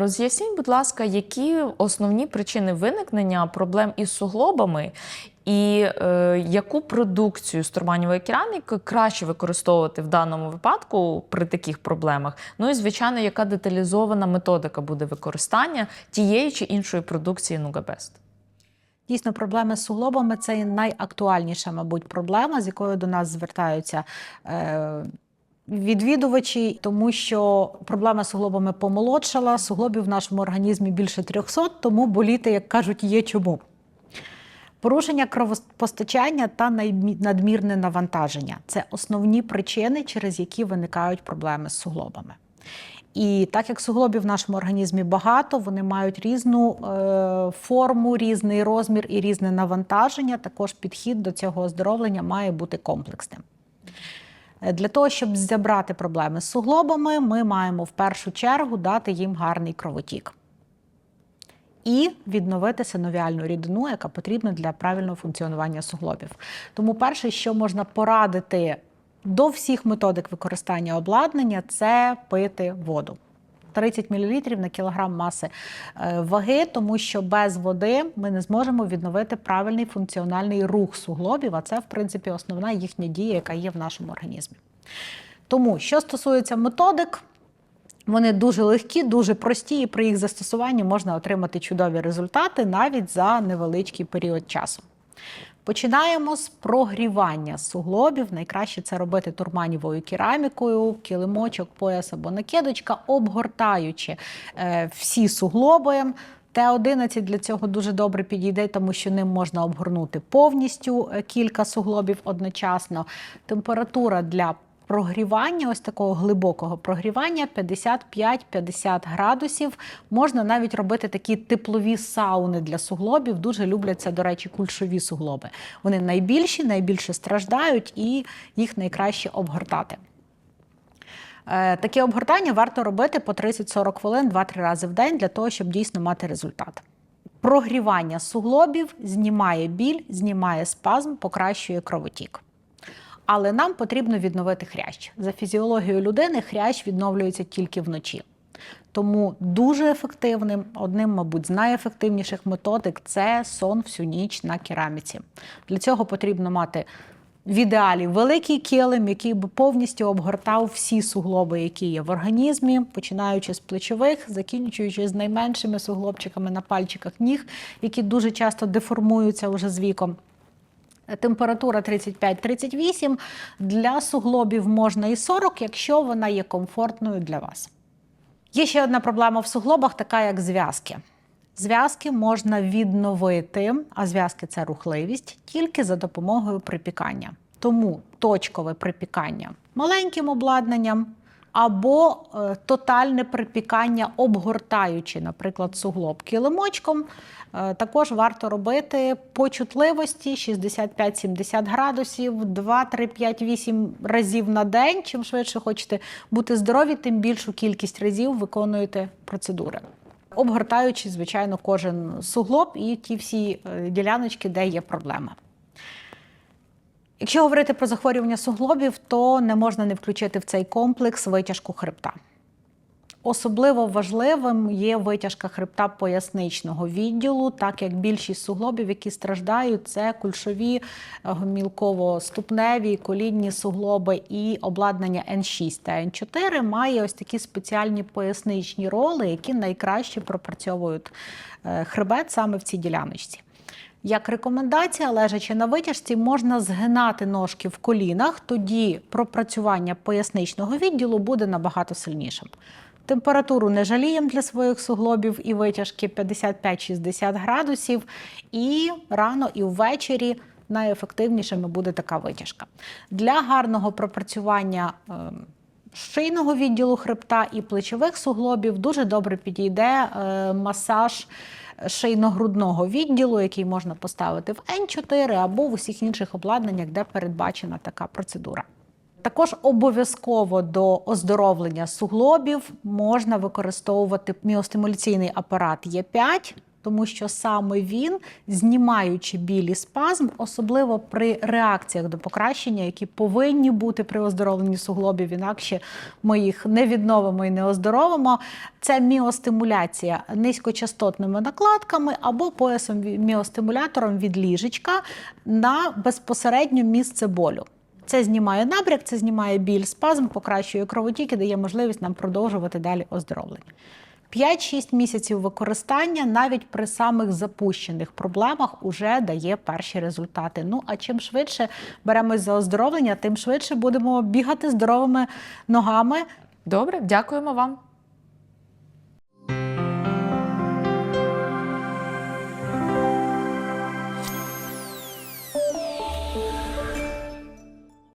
Роз'ясніть, будь ласка, які основні причини виникнення проблем із суглобами, і е, яку продукцію з кераміки краще використовувати в даному випадку при таких проблемах? Ну і звичайно, яка деталізована методика буде використання тієї чи іншої продукції Нугабест? Дійсно, проблеми з суглобами це найактуальніша, мабуть, проблема, з якою до нас звертаються. Е- Відвідувачі, тому що проблема з суглобами помолодшала, суглобів в нашому організмі більше 300, тому боліти, як кажуть, є чому. Порушення кровопостачання та надмірне навантаження це основні причини, через які виникають проблеми з суглобами. І так як суглобів в нашому організмі багато, вони мають різну е, форму, різний розмір і різне навантаження. Також підхід до цього оздоровлення має бути комплексним. Для того, щоб забрати проблеми з суглобами, ми маємо в першу чергу дати їм гарний кровотік і відновити синовіальну рідину, яка потрібна для правильного функціонування суглобів. Тому перше, що можна порадити до всіх методик використання обладнання, це пити воду. 30 мл на кілограм маси е, ваги, тому що без води ми не зможемо відновити правильний функціональний рух суглобів, а це, в принципі, основна їхня дія, яка є в нашому організмі. Тому, що стосується методик, вони дуже легкі, дуже прості, і при їх застосуванні можна отримати чудові результати навіть за невеличкий період часу. Починаємо з прогрівання суглобів. Найкраще це робити турманівою керамікою, килимочок, пояс або накидочка, обгортаючи е, всі суглоби. Т11 для цього дуже добре підійде, тому що ним можна обгорнути повністю е, кілька суглобів одночасно. Температура для прогрівання, ось такого глибокого прогрівання 55-50 градусів. Можна навіть робити такі теплові сауни для суглобів. Дуже люблять це, до речі, кульшові суглоби. Вони найбільші, найбільше страждають і їх найкраще обгортати. Е, Таке обгортання варто робити по 30-40 хвилин 2-3 рази в день для того, щоб дійсно мати результат. Прогрівання суглобів знімає біль, знімає спазм, покращує кровотік. Але нам потрібно відновити хрящ. За фізіологією людини хрящ відновлюється тільки вночі. Тому дуже ефективним, одним, мабуть, з найефективніших методик це сон всю ніч на кераміці. Для цього потрібно мати в ідеалі великий килим, який би повністю обгортав всі суглоби, які є в організмі, починаючи з плечових, закінчуючи з найменшими суглобчиками на пальчиках ніг, які дуже часто деформуються вже з віком. Температура 35-38. Для суглобів можна і 40, якщо вона є комфортною для вас. Є ще одна проблема в суглобах, така як зв'язки. Зв'язки можна відновити, а зв'язки це рухливість тільки за допомогою припікання. Тому точкове припікання маленьким обладнанням або е, тотальне припікання, обгортаючи, наприклад, суглоб килимочком. Е, також варто робити по чутливості 65-70 градусів, 2, 3, 5, 8 разів на день. Чим швидше хочете бути здорові, тим більшу кількість разів виконуєте процедури. Обгортаючи, звичайно, кожен суглоб і ті всі е, діляночки, де є проблема. Якщо говорити про захворювання суглобів, то не можна не включити в цей комплекс витяжку хребта. Особливо важливим є витяжка хребта поясничного відділу, так як більшість суглобів, які страждають, це кульшові, е, мілково-ступневі, колінні суглоби і обладнання N6 та N4 має ось такі спеціальні поясничні роли, які найкраще пропрацьовують е, хребет саме в цій діляночці. Як рекомендація, лежачи на витяжці, можна згинати ножки в колінах, тоді пропрацювання поясничного відділу буде набагато сильнішим. Температуру не жаліємо для своїх суглобів і витяжки 55-60 градусів. І рано, і ввечері найефективнішими буде така витяжка. Для гарного пропрацювання. е, Шийного відділу хребта і плечових суглобів дуже добре підійде е, масаж шийно-грудного відділу, який можна поставити в Н4 або в усіх інших обладнаннях, де передбачена така процедура. Також обов'язково до оздоровлення суглобів можна використовувати міостимуляційний апарат Є5. Тому що саме він, знімаючи біль і спазм, особливо при реакціях до покращення, які повинні бути при оздоровленні суглобів, інакше ми їх не відновимо і не оздоровимо. Це міостимуляція низькочастотними накладками або поясом міостимулятором від ліжечка на безпосередньо місце болю. Це знімає набряк, це знімає біль, спазм, покращує кровотік і дає можливість нам продовжувати далі оздоровлення. 5-6 місяців використання навіть при самих запущених проблемах уже дає перші результати. Ну а чим швидше беремось за оздоровлення, тим швидше будемо бігати здоровими ногами Добре, дякуємо вам.